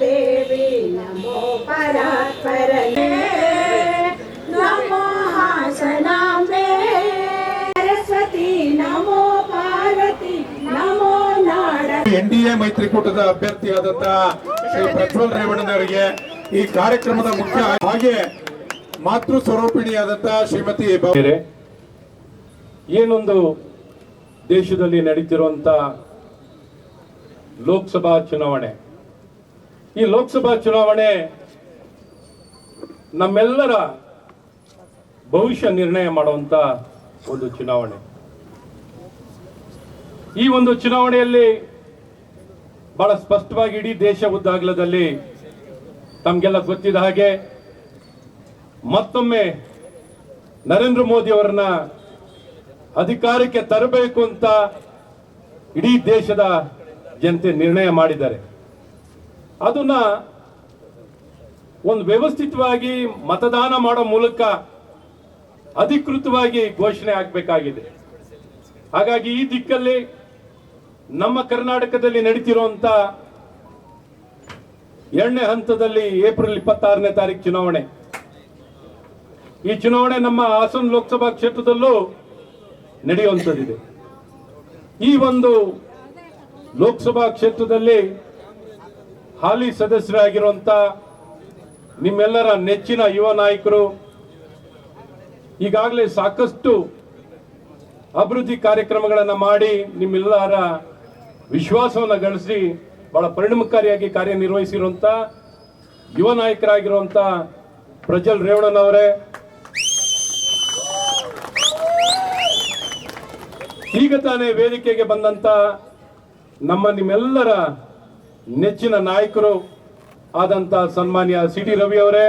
ದೇವಿ ನಮೋ ಪರಾತ್ಪರನೇ ನಮೋ ಹಾಸನಾಂಬೆ ಸರಸ್ವತಿ ನಮೋ ಪಾರ್ವತಿ ನಮೋ ನಾಡ N D A ಮೈತ್ರಿಕೂಟದ ಅಭ್ಯರ್ಥಿಯಾದಂತ ಶ್ರೀ ಪ್ರಜ್ವಲ್ ರೇವಣ್ಣನವರಿಗೆ ಈ ಕಾರ್ಯಕ್ರಮದ ಮುಖ್ಯ ಹಾಗೆ ಮಾತೃ ಸ್ವರೂಪಿಣಿಯಾದಂತ ಶ್ರೀಮತಿ ಏನೊಂದು ದೇಶದಲ್ಲಿ ನಡೀತಿರುವಂತ ಲೋಕಸಭಾ ಚುನಾವಣೆ? ಈ ಲೋಕಸಭಾ ಚುನಾವಣೆ ನಮ್ಮೆಲ್ಲರ ಭವಿಷ್ಯ ನಿರ್ಣಯ ಮಾಡುವಂತ ಒಂದು ಚುನಾವಣೆ. ಈ ಒಂದು ಚುನಾವಣೆಯಲ್ಲಿ ಬಹಳ ಸ್ಪಷ್ಟವಾಗಿ ಇಡೀ ದೇಶ ಉದ್ದಾಗಲದಲ್ಲಿ ತಮಗೆಲ್ಲ ಗೊತ್ತಿದ ಹಾಗೆ ಮತ್ತೊಮ್ಮೆ ನರೇಂದ್ರ ಮೋದಿ ಅವರನ್ನ ಅಧಿಕಾರಕ್ಕೆ ತರಬೇಕು ಅಂತ ಇಡೀ ದೇಶದ ಜನತೆ ನಿರ್ಣಯ ಮಾಡಿದ್ದಾರೆ. ಅದನ್ನ ಒಂದು ವ್ಯವಸ್ಥಿತವಾಗಿ ಮತದಾನ ಮಾಡೋ ಮೂಲಕ ಅಧಿಕೃತವಾಗಿ ಘೋಷಣೆ ಆಗಬೇಕಾಗಿದೆ. ಹಾಗಾಗಿ ಈ ದಿಕ್ಕಲ್ಲಿ ನಮ್ಮ ಕರ್ನಾಟಕದಲ್ಲಿ ನಡೀತಿರುವಂತ ಎರಡನೇ ಹಂತದಲ್ಲಿ ಏಪ್ರಿಲ್ ಇಪ್ಪತ್ತಾರನೇ ತಾರೀಕು ಚುನಾವಣೆ. ಈ ಚುನಾವಣೆ ನಮ್ಮ ಹಾಸನ ಲೋಕಸಭಾ ಕ್ಷೇತ್ರದಲ್ಲೂ ನಡೆಯುವಂಥದ್ದಿದೆ. ಈ ಒಂದು ಲೋಕಸಭಾ ಕ್ಷೇತ್ರದಲ್ಲಿ ಹಾಲಿ ಸದಸ್ಯರಾಗಿರುವಂತ ನಿಮ್ಮೆಲ್ಲರ ನೆಚ್ಚಿನ ಯುವ ನಾಯಕರು, ಈಗಾಗಲೇ ಸಾಕಷ್ಟು ಅಭಿವೃದ್ಧಿ ಕಾರ್ಯಕ್ರಮಗಳನ್ನು ಮಾಡಿ ನಿಮ್ಮೆಲ್ಲರ ವಿಶ್ವಾಸವನ್ನು ಗಳಿಸಿ ಬಹಳ ಪರಿಣಾಮಕಾರಿಯಾಗಿ ಕಾರ್ಯನಿರ್ವಹಿಸಿರುವಂತ ಯುವ ನಾಯಕರಾಗಿರುವಂತ ಪ್ರಜ್ವಲ್ ರೇವಣ್ಣನವರೇ ಈಗ ತಾನೇ ವೇದಿಕೆಗೆ ಬಂದಂತ ನಮ್ಮ ನಿಮ್ಮೆಲ್ಲರ ನೆಚ್ಚಿನ ನಾಯಕರು ಆದಂತ ಸನ್ಮಾನ್ಯ ಸಿ ಟಿ ರವಿ ಅವರೇ,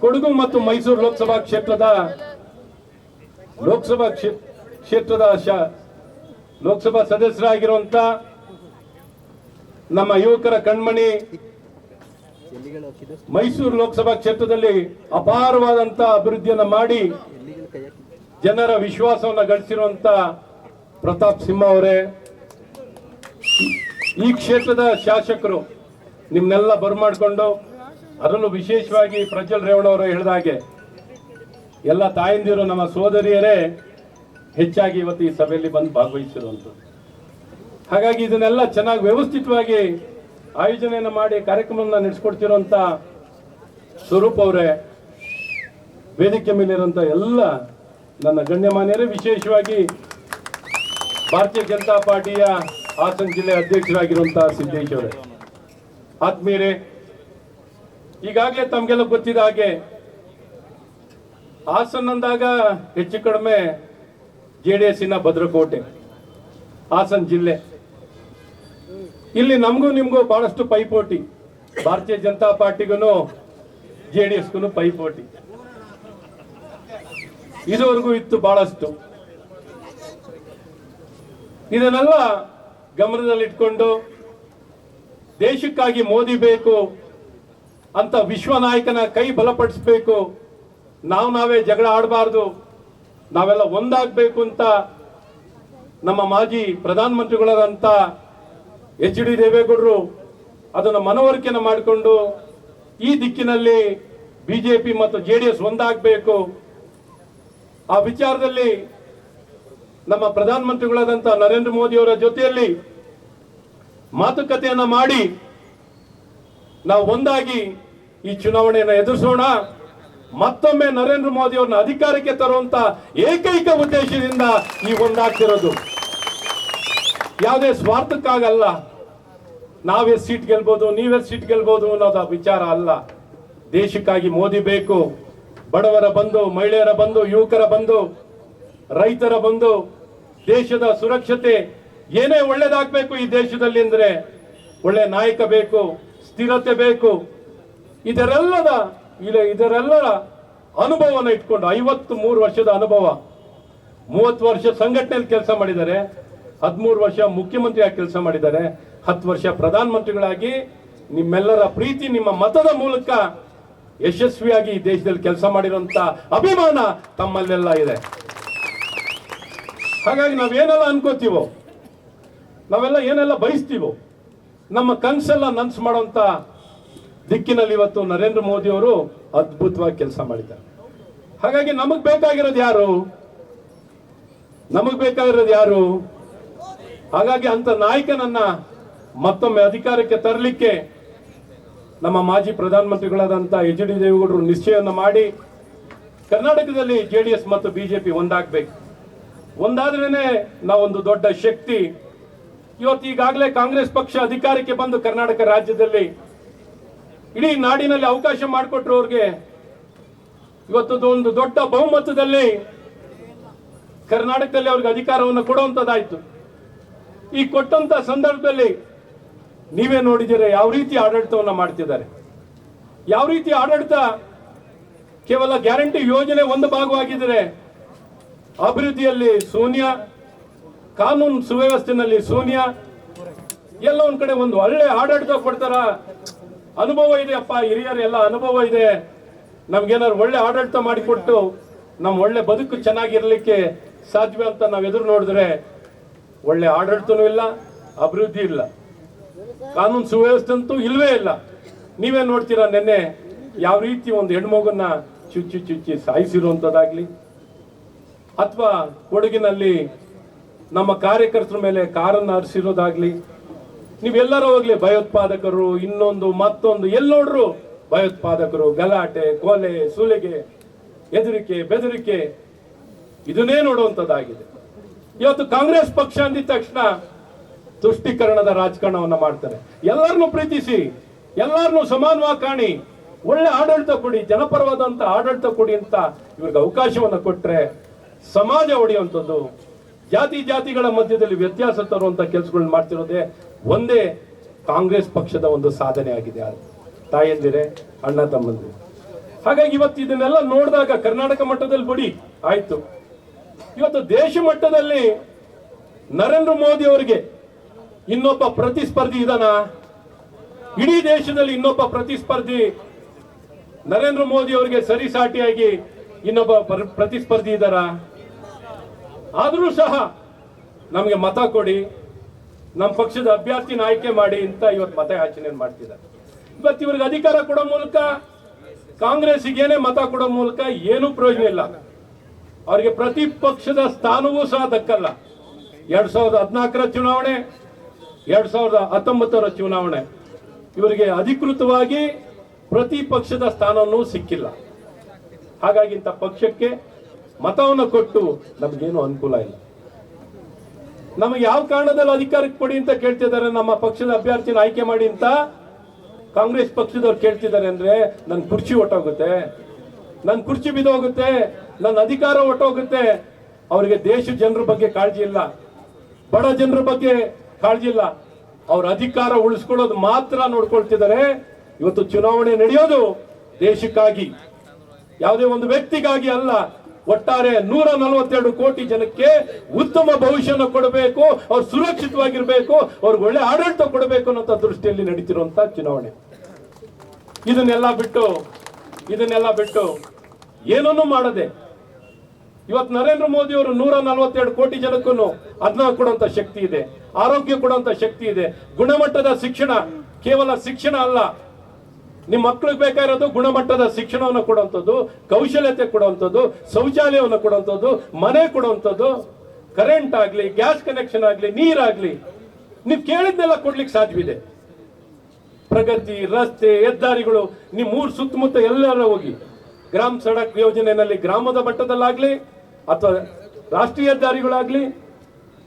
ಕೊಡಗು ಮತ್ತು ಮೈಸೂರು ಲೋಕಸಭಾ ಕ್ಷೇತ್ರದ ಲೋಕಸಭಾ ಕ್ಷೇ- ಕ್ಷೇತ್ರದ ಲೋಕಸಭಾ ಸದಸ್ಯರಾಗಿರುವಂತ ನಮ್ಮ ಯುವಕರ ಕಣ್ಮಣಿ ಮೈಸೂರು ಲೋಕಸಭಾ ಕ್ಷೇತ್ರದಲ್ಲಿ ಅಪಾರವಾದಂತ ಅಭಿವೃದ್ಧಿಯನ್ನು ಮಾಡಿ ಜನರ ವಿಶ್ವಾಸವನ್ನು ಗಳಿಸಿರುವಂತ ಪ್ರತಾಪ್ ಸಿಂಹ ಅವರೇ. ಈ ಕ್ಷೇತ್ರದ ಶಾಸಕರು ನಿಮ್ನೆಲ್ಲ ಬರ್ಮಾಡ್ಕೊಂಡು ಅದರಲ್ಲೂ ವಿಶೇಷವಾಗಿ ಪ್ರಜ್ವಲ್ ರೇವಣ್ಣ ಅವರು ಹೇಳಿದ ಹಾಗೆ ಎಲ್ಲ ತಾಯಂದಿರು, ನಮ್ಮ ಸೋದರಿಯರೇ ಹೆಚ್ಚಾಗಿ ಇವತ್ತು ಈ ಸಭೆಯಲ್ಲಿ ಬಂದು ಭಾಗವಹಿಸಿರುವಂಥದ್ದು. ಹಾಗಾಗಿ ಇದನ್ನೆಲ್ಲ ಚೆನ್ನಾಗಿ ವ್ಯವಸ್ಥಿತವಾಗಿ ಆಯೋಜನೆಯನ್ನು ಮಾಡಿ ಕಾರ್ಯಕ್ರಮವನ್ನು ನಡೆಸ್ಕೊಡ್ತಿರುವಂಥ ಸ್ವರೂಪ್ ಅವರೇ, ವೇದಿಕೆ ಮೇಲಿರುವಂಥ ಎಲ್ಲ ನನ್ನ ಗಣ್ಯಮಾನ್ಯರೇ, ವಿಶೇಷವಾಗಿ ಭಾರತೀಯ ಜನತಾ ಪಾರ್ಟಿಯ ಹಾಸನ ಜಿಲ್ಲೆ ಅಧ್ಯಕ್ಷರಾಗಿರುವಂತಹ ಸಿದ್ದೇಶ್ ಅವರೇ. ಆತ್ಮೀಯರೇ ಈಗಾಗಲೇ ತಮಗೆಲ್ಲ ಗೊತ್ತಿದ ಹಾಗೆ ಹಾಸನ್ ಅಂದಾಗ ಹೆಚ್ಚು ಕಡಿಮೆ ಜೆ ಡಿ ಎಸ್ಸಿನ ಭದ್ರಕೋಟೆ, ಹಾಸನ ಜಿಲ್ಲೆ. ಇಲ್ಲಿ ನಮಗೂ ನಿಮಗೂ ಬಹಳಷ್ಟು ಪೈಪೋಟಿ. ಭಾರತೀಯ ಜನತಾ ಪಾರ್ಟಿಗೂ, ಜೆ ಡಿ ಎಸ್ಗೂ ಪೈಪೋಟಿ. ಇದುವರೆಗೂ ಇತ್ತು ಬಹಳಷ್ಟು. ಇದನ್ನೆಲ್ಲ ಗಮನದಲ್ಲಿಟ್ಕೊಂಡು ದೇಶಕ್ಕಾಗಿ ಮೋದಿ ಬೇಕು ಅಂತ ವಿಶ್ವ ನಾಯಕನ ಕೈ ಬಲಪಡಿಸಬೇಕು. ನಾವು ನಾವೇ ಜಗಳ ಆಡಬಾರ್ದು. ನಾವೆಲ್ಲ ಒಂದಾಗಬೇಕು ಅಂತ ನಮ್ಮ ಮಾಜಿ ಪ್ರಧಾನಮಂತ್ರಿಗಳಾದಂಥ ಎಚ್ ಡಿ ದೇವೇಗೌಡರು ಅದನ್ನು ಮನವರಿಕೆಯನ್ನು ಮಾಡಿಕೊಂಡು ಈ ದಿಕ್ಕಿನಲ್ಲಿ ಬಿಜೆಪಿ ಮತ್ತು ಜೆ ಡಿ ಎಸ್ ಒಂದಾಗಬೇಕು. ಆ ವಿಚಾರದಲ್ಲಿ ನಮ್ಮ ಪ್ರಧಾನಮಂತ್ರಿಗಳಾದಂಥ ನರೇಂದ್ರ ಮೋದಿ ಅವರ ಜೊತೆಯಲ್ಲಿ ಮಾತುಕತೆಯನ್ನ ಮಾಡಿ ನಾವು ಒಂದಾಗಿ ಈ ಚುನಾವಣೆಯನ್ನು ಎದುರಿಸೋಣ. ಮತ್ತೊಮ್ಮೆ ನರೇಂದ್ರ ಮೋದಿ ಅವರನ್ನ ಅಧಿಕಾರಕ್ಕೆ ತರುವಂತ ಏಕೈಕ ಉದ್ದೇಶದಿಂದ ಈ ಒಂದಾಗ್ತಿರೋದು. ಯಾವುದೇ ಸ್ವಾರ್ಥಕ್ಕಾಗಲ್ಲ. ನಾವೇ ಸೀಟ್ ಗೆಲ್ಬೋದು, ನೀವೇ ಸೀಟ್ ಗೆಲ್ಬೋದು ಅನ್ನೋದು ವಿಚಾರ ಅಲ್ಲ. ದೇಶಕ್ಕಾಗಿ ಮೋದಿ ಬೇಕು. ಬಡವರ ಬಂದು, ಮಹಿಳೆಯರ ಬಂದು, ಯುವಕರ ಬಂಧು ರೈತರ ಬಂದು ದೇಶದ ಸುರಕ್ಷತೆ ಏನೇ ಒಳ್ಳೇದಾಗಬೇಕು ಈ ದೇಶದಲ್ಲಿ ಅಂದರೆ ಒಳ್ಳೆ ನಾಯಕ ಬೇಕು, ಸ್ಥಿರತೆ ಬೇಕು ಇದರೆಲ್ಲದ ಇಲ್ಲ ಇದರೆಲ್ಲರ ಅನುಭವನ ಇಟ್ಕೊಂಡು ಐವತ್ತು ಮೂರು ವರ್ಷದ ಅನುಭವ, ಮೂವತ್ತು ವರ್ಷ ಸಂಘಟನೆಯಲ್ಲಿ ಕೆಲಸ ಮಾಡಿದ್ದಾರೆ, ಹದಿಮೂರು ವರ್ಷ ಮುಖ್ಯಮಂತ್ರಿಯಾಗಿ ಕೆಲಸ ಮಾಡಿದ್ದಾರೆ, ಹತ್ತು ವರ್ಷ ಪ್ರಧಾನಮಂತ್ರಿಗಳಾಗಿ ನಿಮ್ಮೆಲ್ಲರ ಪ್ರೀತಿ, ನಿಮ್ಮ ಮತದ ಮೂಲಕ ಯಶಸ್ವಿಯಾಗಿ ಈ ದೇಶದಲ್ಲಿ ಕೆಲಸ ಮಾಡಿರುವಂತ ಅಭಿಮಾನ ತಮ್ಮಲ್ಲೆಲ್ಲ ಇದೆ. ಹಾಗಾಗಿ ನಾವೇನೆಲ್ಲ ಅನ್ಕೋತೀವೋ, ನಾವೆಲ್ಲ ಏನೆಲ್ಲ ಬಯಸ್ತೀವೋ, ನಮ್ಮ ಕನಸೆಲ್ಲ ನನ್ಸ್ ಮಾಡುವಂತ ದಿಕ್ಕಿನಲ್ಲಿ ಇವತ್ತು ನರೇಂದ್ರ ಮೋದಿ ಅವರು ಅದ್ಭುತವಾಗಿ ಕೆಲಸ ಮಾಡಿದ್ದಾರೆ. ಹಾಗಾಗಿ ನಮಗೆ ಬೇಕಾಗಿರೋದು ಯಾರು? ನಮಗೆ ಬೇಕಾಗಿರೋದು ಯಾರು? ಹಾಗಾಗಿ ಅಂತ ನಾಯಕನನ್ನ ಮತ್ತೊಮ್ಮೆ ಅಧಿಕಾರಕ್ಕೆ ತರಲಿಕ್ಕೆ ನಮ್ಮ ಮಾಜಿ ಪ್ರಧಾನಮಂತ್ರಿಗಳಾದಂಥ ಎಚ್ ಡಿ ದೇವೇಗೌಡರು ನಿಶ್ಚಯವನ್ನು ಮಾಡಿ ಕರ್ನಾಟಕದಲ್ಲಿ ಜೆ ಡಿ ಎಸ್ ಮತ್ತು ಬಿಜೆಪಿ ಒಂದಾಗ್ಬೇಕು. ಒಂದಾದ್ರೇನೆ ನಾವೊಂದು ದೊಡ್ಡ ಶಕ್ತಿ. ಇವತ್ತು ಈಗಾಗಲೇ ಕಾಂಗ್ರೆಸ್ ಪಕ್ಷ ಅಧಿಕಾರಕ್ಕೆ ಬಂದು ಕರ್ನಾಟಕ ರಾಜ್ಯದಲ್ಲಿ ಇಡೀ ನಾಡಿನಲ್ಲಿ ಅವಕಾಶ ಮಾಡಿಕೊಟ್ರು ಅವ್ರಿಗೆ ಇವತ್ತು ಒಂದು ದೊಡ್ಡ ಬಹುಮತದಲ್ಲಿ ಕರ್ನಾಟಕದಲ್ಲಿ ಅವ್ರಿಗೆ ಅಧಿಕಾರವನ್ನು ಕೊಡುವಂತದ್ದಾಯ್ತು ಈ ಕೊಟ್ಟಂತ ಸಂದರ್ಭದಲ್ಲಿ ನೀವೇ ನೋಡಿದ್ದೀರ ಯಾವ ರೀತಿ ಆಡಳಿತವನ್ನ ಮಾಡ್ತಿದ್ದಾರೆ. ಯಾವ ರೀತಿ ಆಡಳಿತ ಕೇವಲ ಗ್ಯಾರಂಟಿ ಯೋಜನೆ ಒಂದು ಭಾಗವಾಗಿದ್ದರೆ ಅಭಿವೃದ್ಧಿಯಲ್ಲಿ ಶೂನ್ಯ, ಕಾನೂನು ಸುವ್ಯವಸ್ಥೆನಲ್ಲಿ ಶೂನ್ಯ. ಎಲ್ಲ ಒಂದ್ ಕಡೆ ಒಂದು ಒಳ್ಳೆ ಆಡಳಿತ ಕೊಡ್ತಾರ. ಅನುಭವ ಇದೆ ಅಪ್ಪ ಹಿರಿಯರೆಲ್ಲ ಅನುಭವ ಇದೆ. ನಮ್ಗೇನಾದ್ರು ಒಳ್ಳೆ ಆಡಳಿತ ಮಾಡಿಕೊಟ್ಟು ನಮ್ಮ ಒಳ್ಳೆ ಬದುಕು ಚೆನ್ನಾಗಿರ್ಲಿಕ್ಕೆ ಸಾಧ್ಯ ಅಂತ ನಾವು ಎದುರು ನೋಡಿದ್ರೆ ಒಳ್ಳೆ ಆಡಳಿತನೂ ಇಲ್ಲ, ಅಭಿವೃದ್ಧಿ ಇಲ್ಲ. ಕಾನೂನು ಸುವ್ಯವಸ್ಥೆ ಅಂತೂ ಇಲ್ವೇ ಇಲ್ಲ. ನೀವೇ ನೋಡ್ತೀರಾ, ನಿನ್ನೆ ಯಾವ ರೀತಿ ಒಂದು ಹೆಣ್ಮಗನ್ನ ಚುಚ್ಚಿ ಚುಚ್ಚಿ ಸಾಯಿಸಿರುವಂತದ್ದಾಗ್ಲಿ. ಅಥವಾ ಕೊಡಗಿನಲ್ಲಿ ನಮ್ಮ ಕಾರ್ಯಕರ್ತರ ಮೇಲೆ ಕಾರನ್ನು ಹರಿಸಿರೋದಾಗ್ಲಿ, ನೀವೆಲ್ಲರೂ ಹೋಗ್ಲಿ ಭಯೋತ್ಪಾದಕರು, ಇನ್ನೊಂದು ಮತ್ತೊಂದು ಎಲ್ಲೋಡ್ರು ಭಯೋತ್ಪಾದಕರು, ಗಲಾಟೆ, ಕೊಲೆ, ಸುಲಿಗೆ, ಹೆದರಿಕೆ, ಬೆದರಿಕೆ, ಇದನ್ನೇ ನೋಡುವಂಥದ್ದಾಗಿದೆ. ಇವತ್ತು ಕಾಂಗ್ರೆಸ್ ಪಕ್ಷ ಅಂದಿದ ತಕ್ಷಣ ತುಷ್ಟೀಕರಣದ ರಾಜಕಾರಣವನ್ನು ಮಾಡ್ತಾರೆ. ಎಲ್ಲರನ್ನೂ ಪ್ರೀತಿಸಿ, ಎಲ್ಲರನ್ನೂ ಸಮಾನವಾಗಿ ಕಾಣಿ, ಒಳ್ಳೆ ಆಡಳಿತ ಕೊಡಿ, ಜನಪರವಾದಂತ ಆಡಳಿತ ಕೊಡಿ ಅಂತ ಇವ್ರಿಗೆ ಅವಕಾಶವನ್ನು ಕೊಟ್ರೆ ಸಮಾಜ ಹೊಡೆಯುವಂಥದ್ದು ಜಾತಿ ಜಾತಿಗಳ ಮಧ್ಯದಲ್ಲಿ ವ್ಯತ್ಯಾಸ ತರುವಂತ ಕೆಲಸಗಳನ್ನ ಮಾಡ್ತಿರೋದೇ ಒಂದೇ ಕಾಂಗ್ರೆಸ್ ಪಕ್ಷದ ಒಂದು ಸಾಧನೆ ಆಗಿದೆ. ತಾಯಂದಿರೆ, ಅಣ್ಣ ತಮ್ಮಂದಿರು. ಹಾಗಾಗಿ ಇವತ್ತು ಇದನ್ನೆಲ್ಲ ನೋಡಿದಾಗ ಕರ್ನಾಟಕ ಮಟ್ಟದಲ್ಲಿ ಬಿಡಿ, ಆಯ್ತು. ಇವತ್ತು ದೇಶ ಮಟ್ಟದಲ್ಲಿ ನರೇಂದ್ರ ಮೋದಿ ಅವರಿಗೆ ಇನ್ನೊಬ್ಬ ಪ್ರತಿಸ್ಪರ್ಧಿ ಇದಾನಾ? ಇಡೀ ದೇಶದಲ್ಲಿ ಇನ್ನೊಬ್ಬ ಪ್ರತಿಸ್ಪರ್ಧಿ ನರೇಂದ್ರ ಮೋದಿ ಅವರಿಗೆ ಸರಿಸಾಟಿಯಾಗಿ ಇನ್ನೊಬ್ಬ ಪ್ರ- ಪ್ರತಿಸ್ಪರ್ಧಿ ಇದ್ದಾರ ಆದರೂ ಸಹ ನಮಗೆ ಮತ ಕೊಡಿ ನಮ್ಮ ಪಕ್ಷದ ಅಭ್ಯರ್ಥಿನ ಆಯ್ಕೆ ಮಾಡಿ ಅಂತ ಇವತ್ತು ಮತ ಯಾಚನೆ ಮಾಡ್ತಿದ್ದಾರೆ. ಇವತ್ತು ಇವ್ರಿಗೆ ಅಧಿಕಾರ ಕೊಡೋ ಮೂಲಕ ಕಾಂಗ್ರೆಸ್ಸಿಗೇನೆ ಮತ ಕೊಡೋ ಮೂಲಕ ಏನೂ ಪ್ರಯೋಜನ ಇಲ್ಲ. ಅವರಿಗೆ ಪ್ರತಿಪಕ್ಷದ ಸ್ಥಾನವೂ ಸಹ ದಕ್ಕಲ್ಲ. ಎರಡ್ ಸಾವಿರದ ಹದಿನಾಲ್ಕರ ಚುನಾವಣೆ, ಎರಡ್ ಸಾವಿರದ ಹತ್ತೊಂಬತ್ತರ ಚುನಾವಣೆ. ಇವರಿಗೆ ಅಧಿಕೃತವಾಗಿ ಪ್ರತಿಪಕ್ಷದ ಸ್ಥಾನವೂ ಸಿಕ್ಕಿಲ್ಲ. ಹಾಗಾಗಿ ಇಂಥ ಪಕ್ಷಕ್ಕೆ ಮತವನ್ನು ಕೊಟ್ಟು ನಮಗೇನು ಅನುಕೂಲ ಇಲ್ಲ. ನಮಗೆ ಯಾವ ಕಾರಣದಲ್ಲಿ ಅಧಿಕಾರಕ್ಕೆ ಕೊಡಿ ಅಂತ ಕೇಳ್ತಿದ್ದಾರೆ, ನಮ್ಮ ಪಕ್ಷದ ಅಭ್ಯರ್ಥಿನ ಆಯ್ಕೆ ಮಾಡಿ ಅಂತ ಕಾಂಗ್ರೆಸ್ ಪಕ್ಷದವ್ರು ಕೇಳ್ತಿದ್ದಾರೆ ಅಂದ್ರೆ ನನ್ನ ಕುರ್ಚಿ ಹೊಟ್ಟೋಗುತ್ತೆ ನನ್ನ ಕುರ್ಚಿ ಬಿದ್ದೋಗುತ್ತೆ ನನ್ನ ಅಧಿಕಾರ ಹೊಟ್ಟೋಗುತ್ತೆ ಅವರಿಗೆ ದೇಶ ಜನರ ಬಗ್ಗೆ ಕಾಳಜಿ ಇಲ್ಲ, ಬಡ ಜನರ ಬಗ್ಗೆ ಕಾಳಜಿ ಇಲ್ಲ. ಅವ್ರ ಅಧಿಕಾರ ಉಳಿಸ್ಕೊಳ್ಳೋದು ಮಾತ್ರ ನೋಡ್ಕೊಳ್ತಿದ್ದಾರೆ. ಇವತ್ತು ಚುನಾವಣೆ ನಡೆಯೋದು ದೇಶಕ್ಕಾಗಿ, ಯಾವುದೇ ಒಂದು ವ್ಯಕ್ತಿಗಾಗಿ ಅಲ್ಲ ಒಟ್ಟಾರೆ ನೂರ ನಲವತ್ತೆರಡು ಕೋಟಿ ಜನಕ್ಕೆ ಉತ್ತಮ ಭವಿಷ್ಯನ ಕೊಡಬೇಕು, ಅವ್ರು ಸುರಕ್ಷಿತವಾಗಿರ್ಬೇಕು, ಅವ್ರಿಗೆ ಒಳ್ಳೆ ಆಡಳಿತ ಕೊಡಬೇಕು ಅನ್ನೋ ದೃಷ್ಟಿಯಲ್ಲಿ ನಡೀತಿರುವಂತ ಚುನಾವಣೆ. ಇದನ್ನೆಲ್ಲ ಬಿಟ್ಟು ಇದನ್ನೆಲ್ಲ ಬಿಟ್ಟು ಏನನ್ನೂ ಮಾಡದೆ, ಇವತ್ತು ನರೇಂದ್ರ ಮೋದಿ ಅವರು ನೂರ ನಲವತ್ತೆರಡು ಕೋಟಿ ಜನಕ್ಕೂ ಅದನ್ನ ಕೊಡುವಂತ ಶಕ್ತಿ ಇದೆ, ಆರೋಗ್ಯ ಕೊಡುವಂತ ಶಕ್ತಿ ಇದೆ, ಗುಣಮಟ್ಟದ ಶಿಕ್ಷಣ ಕೇವಲ ಶಿಕ್ಷಣ ಅಲ್ಲ ನಿಮ್ಮ ಮಕ್ಕಳಿಗೆ ಬೇಕಾಗಿರೋದು ಗುಣಮಟ್ಟದ ಶಿಕ್ಷಣವನ್ನು ಕೊಡುವಂಥದ್ದು, ಕೌಶಲ್ಯತೆ ಕೊಡುವಂಥದ್ದು, ಶೌಚಾಲಯವನ್ನು ಕೊಡುವಂಥದ್ದು, ಮನೆ ಕೊಡುವಂಥದ್ದು ಕರೆಂಟ್ ಆಗಲಿ ಗ್ಯಾಸ್ ಕನೆಕ್ಷನ್ ಆಗಲಿ ನೀರಾಗ್ಲಿ ನೀವು ಕೇಳಿದ್ನೆಲ್ಲ ಕೊಡ್ಲಿಕ್ಕೆ ಸಾಧ್ಯವಿದೆ. ಪ್ರಗತಿ, ರಸ್ತೆ, ಹೆದ್ದಾರಿಗಳು ನಿಮ್ಮ ಮೂರು ಸುತ್ತಮುತ್ತ ಎಲ್ಲರ ಹೋಗಿ, ಗ್ರಾಮ ಸಡಕ್ ಯೋಜನೆಯಲ್ಲಿ ಗ್ರಾಮದ ಮಟ್ಟದಲ್ಲಾಗ್ಲಿ, ಅಥವಾ ರಾಷ್ಟ್ರೀಯ ಹೆದ್ದಾರಿಗಳಾಗಲಿ,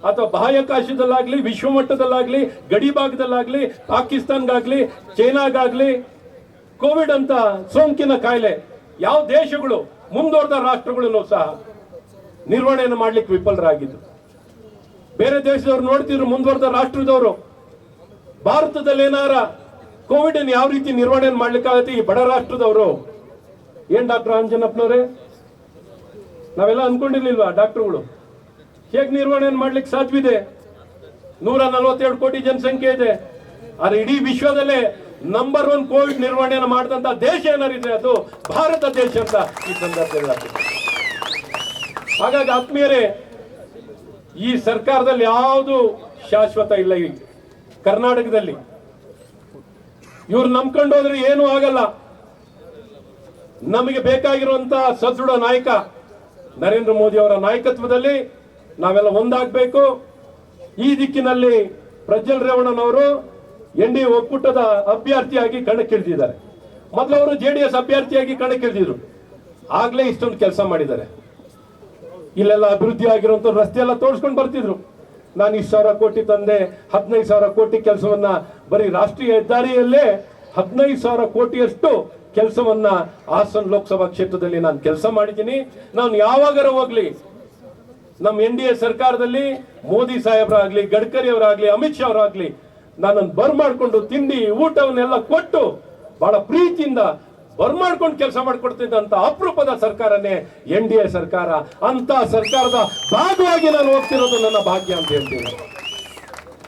ಅಥವಾ ಬಾಹ್ಯಾಕಾಶದಲ್ಲಾಗಲಿ ವಿಶ್ವ ಮಟ್ಟದಲ್ಲಾಗ್ಲಿ, ಗಡಿ ಭಾಗದಲ್ಲಾಗ್ಲಿ, ಪಾಕಿಸ್ತಾನ್ಗಾಗ್ಲಿ, ಚೈನಾಗಾಗ್ಲಿ ಕೋವಿಡ್ ಅಂತ ಸೋಂಕಿನ ಕಾಯಿಲೆ ಯಾವ ದೇಶಗಳು ಮುಂದುವರೆದ ರಾಷ್ಟ್ರಗಳನ್ನು ಸಹ ನಿರ್ವಹಣೆಯನ್ನು ಮಾಡ್ಲಿಕ್ಕೆ ವಿಫಲರಾಗಿದ್ದು ಬೇರೆ ದೇಶದವ್ರು ನೋಡ್ತಿದ್ರು ಮುಂದುವರೆದ ರಾಷ್ಟ್ರದವರು. ಭಾರತದಲ್ಲಿ ಏನಾರ ಕೋವಿಡ್ ಯಾವ ರೀತಿ ನಿರ್ವಹಣೆ ಮಾಡ್ಲಿಕ್ಕಾಗತ್ತೆ ಈ ಬಡ ರಾಷ್ಟ್ರದವರು? ಏನ್ ಡಾಕ್ಟರ್ ಅಂಜನಪ್ಪನವರೇ ನಾವೆಲ್ಲ ಅನ್ಕೊಂಡಿರ್ಲಿಲ್ವಾ ಡಾಕ್ಟರ್ಗಳು? ಹೇಗೆ ನಿರ್ವಹಣೆ ಮಾಡ್ಲಿಕ್ಕೆ ಸಾಧ್ಯವಿದೆ? ನೂರ ನಲವತ್ತೆರಡು ಕೋಟಿ ಜನಸಂಖ್ಯೆ ಇದೆ. ಆದ್ರೆ ಇಡೀ ವಿಶ್ವದಲ್ಲೇ ನಂಬರ್ ಒನ್ ಕೋವಿಡ್ ನಿರ್ವಹಣೆಯನ್ನು ಮಾಡಿದಂತ ದೇಶ ಏನಾರಿದ್ರೆ ಅದು ಭಾರತ ದೇಶ ಅಂತ ಈ ಸಂದರ್ಭದಲ್ಲಿ ಹಾಗಾಗಿ ಆತ್ಮೀಯರೇ, ಈ ಸರ್ಕಾರದಲ್ಲಿ ಯಾವುದು ಶಾಶ್ವತ ಇಲ್ಲ ಈ ಕರ್ನಾಟಕದಲ್ಲಿ. ಇವ್ರು ನಂಬ್ಕೊಂಡು ಹೋದ್ರೆ ಏನೂ ಆಗಲ್ಲ. ನಮಗೆ ಬೇಕಾಗಿರುವಂತಹ ಸದೃಢ ನಾಯಕ ನರೇಂದ್ರ ಮೋದಿ ಅವರ ನಾಯಕತ್ವದಲ್ಲಿ ನಾವೆಲ್ಲ ಒಂದಾಗಬೇಕು. ಈ ದಿಕ್ಕಿನಲ್ಲಿ ಪ್ರಜ್ವಲ್ ರೇವಣ್ಣನವರು ಎನ್ ಡಿ ಒಕ್ಕೂಟದ ಅಭ್ಯರ್ಥಿಯಾಗಿ ಕಣಕ್ಕಿಳಿದಿದ್ದಾರೆ. ಮೊದಲು ಅವರು ಜೆ ಡಿ ಎಸ್ ಅಭ್ಯರ್ಥಿಯಾಗಿ ಕಣಕ್ಕಿಳಿದಿದ್ರು. ಆಗ್ಲೇ ಇಷ್ಟೊಂದು ಕೆಲಸ ಮಾಡಿದ್ದಾರೆ. ಇಲ್ಲೆಲ್ಲ ಅಭಿವೃದ್ಧಿ ಆಗಿರುವಂತ ರಸ್ತೆ ಎಲ್ಲ ತೋರಿಸ್ಕೊಂಡು ಬರ್ತಿದ್ರು. ನಾನು ಇಷ್ಟು ಸಾವಿರ ಕೋಟಿ ತಂದೆ, ಹದಿನೈದು ಸಾವಿರ ಕೋಟಿ ಕೆಲಸವನ್ನ ಬರೀ ರಾಷ್ಟ್ರೀಯ ಹೆದ್ದಾರಿಯಲ್ಲೇ ಹದಿನೈದು ಸಾವಿರ ಕೋಟಿಯಷ್ಟು ಕೆಲಸವನ್ನ ಹಾಸನ್ ಲೋಕಸಭಾ ಕ್ಷೇತ್ರದಲ್ಲಿ ನಾನು ಕೆಲಸ ಮಾಡಿದ್ದೀನಿ. ನಾನು ಯಾವಾಗಾರ ಹೋಗ್ಲಿ, ನಮ್ಮ ಎನ್ ಡಿ ಎ ಸರ್ಕಾರದಲ್ಲಿ ಮೋದಿ ಸಾಹೇಬರಾಗ್ಲಿ ಗಡ್ಕರಿ ಅವರಾಗ್ಲಿ ಅಮಿತ್ ಶಾ ಅವರಾಗ್ಲಿ ನನ್ನನ್ನು ಬರ್ ಮಾಡಿಕೊಂಡು ತಿಂಡಿ, ಊಟವನ್ನೆಲ್ಲ ಕೊಟ್ಟು ಬಹಳ ಪ್ರೀತಿಯಿಂದ ಬರ್ ಮಾಡ್ಕೊಂಡು ಕೆಲಸ ಮಾಡಿಕೊಡ್ತಿದ್ದಂಥ ಅಪರೂಪದ ಸರ್ಕಾರನೇ ಎನ್ ಡಿ ಎ ಸರ್ಕಾರ. ಅಂತ ಸರ್ಕಾರದ ಭಾಗವಾಗಿ ನಾನು ಹೋಗ್ತಿರೋದು ನನ್ನ ಭಾಗ್ಯ ಅಂತ ಹೇಳ್ತೀನಿ.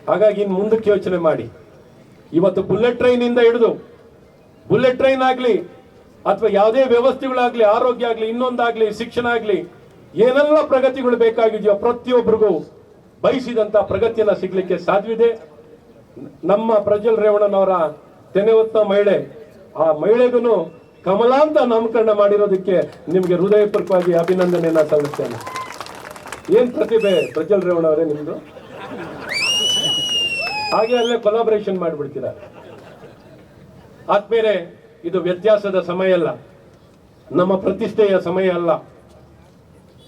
ಹಾಗಾಗಿ ಇನ್ನು ಮುಂದಕ್ಕೆ ಯೋಚನೆ ಮಾಡಿ. ಇವತ್ತು ಬುಲೆಟ್ ಟ್ರೈನಿಂದ ಹಿಡಿದು ಬುಲೆಟ್ ಟ್ರೈನ್ ಆಗಲಿ ಅಥವಾ ಯಾವುದೇ ವ್ಯವಸ್ಥೆಗಳಾಗಲಿ, ಆರೋಗ್ಯ ಆಗಲಿ, ಇನ್ನೊಂದಾಗ್ಲಿ, ಶಿಕ್ಷಣ ಆಗಲಿ, ಏನೆಲ್ಲ ಪ್ರಗತಿಗಳು ಬೇಕಾಗಿದೆಯೋ ಪ್ರತಿಯೊಬ್ಬರಿಗೂ ಬಯಸಿದಂತ ಪ್ರಗತಿಯನ್ನ ಸಿಗಲಿಕ್ಕೆ ಸಾಧ್ಯವಿದೆ. ನಮ್ಮ ಪ್ರಜ್ವಲ್ ರೇವಣ್ಣನವರ ತೆನೆ ಹೊತ್ತ ಮಹಿಳೆ, ಆ ಮಹಿಳೆಗೂ ಕಮಲಾಂತ ನಾಮಕರಣ ಮಾಡಿರೋದಕ್ಕೆ ನಿಮಗೆ ಹೃದಯಪೂರ್ವಕವಾಗಿ ಅಭಿನಂದನೆಯನ್ನ ಸಲ್ಲಿಸ್ತೇನೆ. ಏನ್ ಪ್ರತಿಭೆ ಪ್ರಜ್ವಲ್ ರೇವಣ್ಣ ಅವರೇ ನಿಮ್ದು? ಹಾಗೆ ಅಲ್ಲೇ ಕೊಲಾಬರೇಷನ್ ಮಾಡಿಬಿಡ್ತೀರಾ? ಆದ್ಮೇಲೆ ಇದು ವ್ಯತ್ಯಾಸದ ಸಮಯ ಅಲ್ಲ, ನಮ್ಮ ಪ್ರತಿಷ್ಠೆಯ ಸಮಯ ಅಲ್ಲ.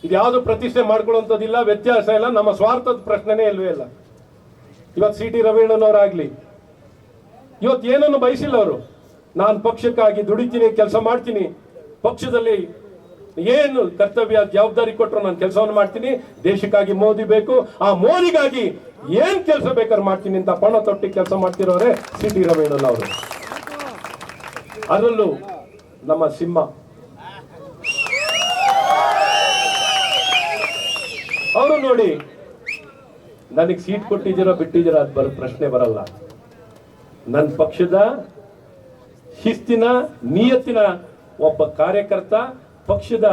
ಇದು ಇದ್ಯಾವುದು ಪ್ರತಿಷ್ಠೆ ಮಾಡ್ಕೊಳ್ಳುವಂಥದ್ದಿಲ್ಲ, ವ್ಯತ್ಯಾಸ ಇಲ್ಲ, ನಮ್ಮ ಸ್ವಾರ್ಥದ ಪ್ರಶ್ನೆನೇ ಇಲ್ವೇ ಇಲ್ಲ. ಇವತ್ತು ಸಿ ಟಿ ರವೀಣನವರಾಗ್ಲಿ. ಇವತ್ತು ಏನನ್ನು ಬಯಸಿಲ್ಲ ಅವರು? ನಾನು ಪಕ್ಷಕ್ಕಾಗಿ ದುಡಿತೀನಿ, ಕೆಲಸ ಮಾಡ್ತೀನಿ. ಪಕ್ಷದಲ್ಲಿ ಏನು ಕರ್ತವ್ಯ, ಜವಾಬ್ದಾರಿ ಕೊಟ್ಟರು ನಾನು ಕೆಲಸವನ್ನು ಮಾಡ್ತೀನಿ. ದೇಶಕ್ಕಾಗಿ ಮೋದಿ ಬೇಕು. ಆ ಮೋದಿಗಾಗಿ ಏನ್ ಕೆಲಸ ಬೇಕಾದ್ರೆ ಮಾಡ್ತೀನಿ ಅಂತ ಪಣ ತೊಟ್ಟಿ ಕೆಲಸ ಮಾಡ್ತಿರೋರೆ ಸಿ ಟಿ ರವೀಣನ್ ಅವರು ಅದರಲ್ಲೂ ನಮ್ಮ ಸಿಂಹ. ಅವರು ನೋಡಿ ನನಗೆ ಸೀಟ್ ಕೊಟ್ಟಿದ್ದೀರಾ ಬಿಟ್ಟಿದ್ದೀರಾ ಅದು ಬರೋ, ಪ್ರಶ್ನೆ ಬರಲ್ಲ. ನನ್ನ ಪಕ್ಷದ ಶಿಸ್ತಿನ, ನಿಯತ್ತಿನ ಒಬ್ಬ ಕಾರ್ಯಕರ್ತ, ಪಕ್ಷದ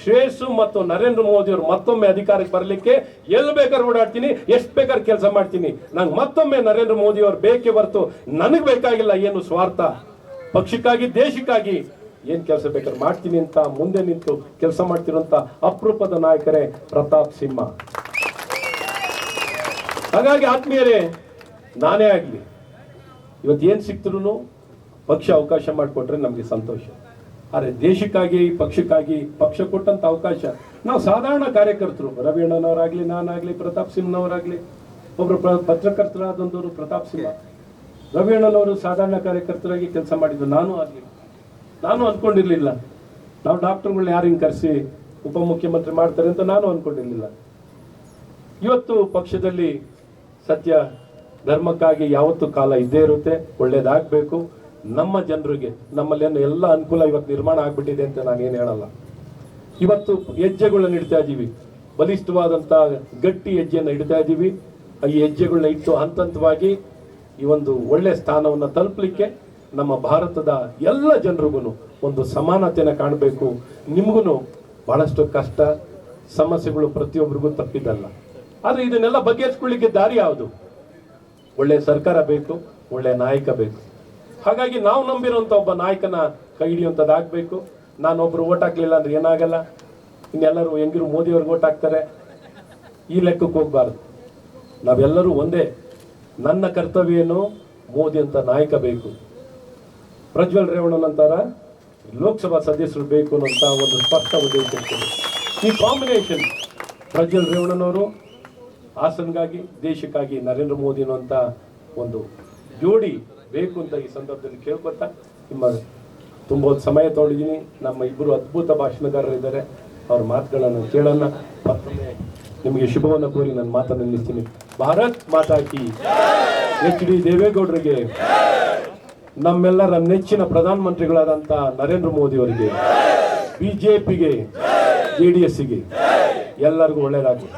ಶ್ರೇಯಸ್ಸು ಮತ್ತು ನರೇಂದ್ರ ಮೋದಿ ಅವರು ಮತ್ತೊಮ್ಮೆ ಅಧಿಕಾರಕ್ಕೆ ಬರಲಿಕ್ಕೆ ಎಲ್ಲಿ ಬೇಕಾದ್ರೆ ಓಡಾಡ್ತೀನಿ, ಎಷ್ಟು ಬೇಕಾದ್ರೆ ಕೆಲಸ ಮಾಡ್ತೀನಿ. ನಂಗೆ ಮತ್ತೊಮ್ಮೆ ನರೇಂದ್ರ ಮೋದಿ ಅವರು ಬೇಕೇ ಬರ್ತು ನನಗೆ ಬೇಕಾಗಿಲ್ಲ ಏನು ಸ್ವಾರ್ಥ. ಪಕ್ಷಕ್ಕಾಗಿ, ದೇಶಕ್ಕಾಗಿ ಏನು ಕೆಲಸ ಬೇಕಾದ್ರೆ ಮಾಡ್ತೀನಿ ಅಂತ, ಮುಂದೆ ನಿಂತು ಕೆಲಸ ಮಾಡ್ತಿರುವಂಥ ಅಪರೂಪದ ನಾಯಕರೇ ಪ್ರತಾಪ್ ಸಿಂಹ. ಹಾಗಾಗಿ ಆತ್ಮೀಯರೇ, ನಾನೇ ಆಗಲಿ. ಇವತ್ತು ಏನು ಸಿಕ್ತರೂ ಪಕ್ಷ ಅವಕಾಶ ಮಾಡಿಕೊಟ್ರೆ ನಮಗೆ ಸಂತೋಷ. ಆದರೆ ದೇಶಕ್ಕಾಗಿ, ಪಕ್ಷಕ್ಕಾಗಿ, ಪಕ್ಷ ಕೊಟ್ಟಂಥ ಅವಕಾಶ. ನಾವು ಸಾಧಾರಣ ಕಾರ್ಯಕರ್ತರು ರವಿಯಣ್ಣನವರಾಗಲಿ ನಾನಾಗಲಿ, ಪ್ರತಾಪ್ ಸಿಂಹನವರಾಗಲಿ ಒಬ್ಬರು ಪ್ರ- ಪತ್ರಕರ್ತರಾದಂಥವ್ರು ಪ್ರತಾಪ್ ಸಿಂಹ. ರವಿಯಣ್ಣನವರು ಸಾಧಾರಣ ಕಾರ್ಯಕರ್ತರಾಗಿ ಕೆಲಸ ಮಾಡಿದ್ದು ನಾನು ಆಗಲಿ. ನಾನು ಅಂದ್ಕೊಂಡಿರಲಿಲ್ಲ ನಾವು ಡಾಕ್ಟರ್ಗಳನ್ನ ಯಾರು ಹಿಂಗೆ ಕರೆಸಿ ಉಪಮುಖ್ಯಮಂತ್ರಿ ಮಾಡ್ತಾರೆ ಅಂತ ನಾನು ಅಂದ್ಕೊಂಡಿರಲಿಲ್ಲ ಇವತ್ತು ಪಕ್ಷದಲ್ಲಿ ಸತ್ಯ ಧರ್ಮಕ್ಕಾಗಿ ಯಾವತ್ತು ಕಾಲ ಇದ್ದೇ ಇರುತ್ತೆ, ಒಳ್ಳೇದಾಗಬೇಕು. ನಮ್ಮ ಜನರಿಗೆ, ನಮ್ಮಲ್ಲಿ ಎಲ್ಲ ಅನುಕೂಲ ಇವತ್ತು ನಿರ್ಮಾಣ ಆಗ್ಬಿಟ್ಟಿದೆ ಅಂತ ನಾನೇನು ಹೇಳಲ್ಲ. ಇವತ್ತು ಹೆಜ್ಜೆಗಳನ್ನ ಇಡ್ತಾ ಇದ್ದೀವಿ. ಬಲಿಷ್ಠವಾದಂಥ ಗಟ್ಟಿ ಹೆಜ್ಜೆಯನ್ನು ಇಡ್ತಾ ಇದ್ದೀವಿ. ಈ ಹೆಜ್ಜೆಗಳನ್ನ ಇಟ್ಟು ಹಂತ ಹಂತವಾಗಿ ಈ ಒಂದು ಒಳ್ಳೆ ಸ್ಥಾನವನ್ನು ತಲುಪಲಿಕ್ಕೆ ನಮ್ಮ ಭಾರತದ ಎಲ್ಲ ಜನರಿಗೂ ಒಂದು ಸಮಾನತೆಯನ್ನು ಕಾಣಬೇಕು. ನಿಮಗೂ ಬಹಳಷ್ಟು ಕಷ್ಟ, ಸಮಸ್ಯೆಗಳು ಪ್ರತಿಯೊಬ್ಬರಿಗೂ ತಪ್ಪಿದ್ದಲ್ಲ. ಆದರೆ ಇದನ್ನೆಲ್ಲ ಬಗೆಹರಿಸ್ಕೊಳ್ಳಿಕ್ಕೆ ದಾರಿ ಯಾವುದು? ಒಳ್ಳೆ ಸರ್ಕಾರ ಬೇಕು, ಒಳ್ಳೆ ನಾಯಕ ಬೇಕು. ಹಾಗಾಗಿ ನಾವು ನಂಬಿರುವಂತ ಒಬ್ಬ ನಾಯಕನ ಕೈ ಹಿಡಿಯುವಂಥದ್ದಾಗಬೇಕು ನಾನೊಬ್ಬರು ಓಟ್ ಹಾಕ್ಲಿಲ್ಲ ಅಂದ್ರೆ ಏನಾಗಲ್ಲ? ಇನ್ನೆಲ್ಲರೂ ಹೆಂಗಿರು ಮೋದಿಯವ್ರಿಗೆ ಓಟ್ ಹಾಕ್ತಾರೆ. ಈ ಲೆಕ್ಕಕ್ಕೆ ಹೋಗ್ಬಾರ್ದು. ನಾವೆಲ್ಲರೂ ಒಂದೇ. ನನ್ನ ಕರ್ತವ್ಯ ಏನು? ಮೋದಿ ಅಂತ ನಾಯಕ ಬೇಕು. ಪ್ರಜ್ವಲ್ ರೇವಣ್ಣನಂತರ ಲೋಕಸಭಾ ಸದಸ್ಯರು ಬೇಕು ಅನ್ನೋಂಥ ಒಂದು ಸ್ಪಷ್ಟ ಉದ್ದೇಶ. ಈ ಕಾಂಬಿನೇಷನ್ ಪ್ರಜ್ವಲ್ ರೇವಣ್ಣನವರು ಹಾಸನ್ಗಾಗಿ, ದೇಶಕ್ಕಾಗಿ ನರೇಂದ್ರ ಮೋದಿ ಅನ್ನುವಂಥ ಒಂದು ಜೋಡಿ ಬೇಕು ಅಂತ ಈ ಸಂದರ್ಭದಲ್ಲಿ ಕೇಳ್ಕೊತಾ ನಿಮ್ಮ ತುಂಬ ಸಮಯ ತೊಗೊಂಡಿದ್ದೀನಿ. ನಮ್ಮ ಇಬ್ಬರು ಅದ್ಭುತ ಭಾಷಣಗಾರರಿದ್ದಾರೆ. ಅವ್ರ ಮಾತುಗಳನ್ನು ಕೇಳೋಣ. ಮತ್ತೊಮ್ಮೆ ನಿಮಗೆ ಶುಭವನ್ನು ಕೋರಿ ನನ್ನ ಮಾತನ್ನು ನಿಲ್ಲಿಸ್ತೀನಿ. ಭಾರತ್ ಮಾತಾಕಿ ಎಚ್ ಡಿ ದೇವೇಗೌಡರಿಗೆ, ನಮ್ಮೆಲ್ಲರ ನೆಚ್ಚಿನ ಪ್ರಧಾನಮಂತ್ರಿಗಳಾದಂಥ ನರೇಂದ್ರ ಮೋದಿ ಅವರಿಗೆ, ಬಿಜೆಪಿಗೆ, ಜೆ ಡಿ ಎಸ್ಗೆ ಎಲ್ಲರಿಗೂ ಒಳ್ಳೆಯದಾಗಲಿ.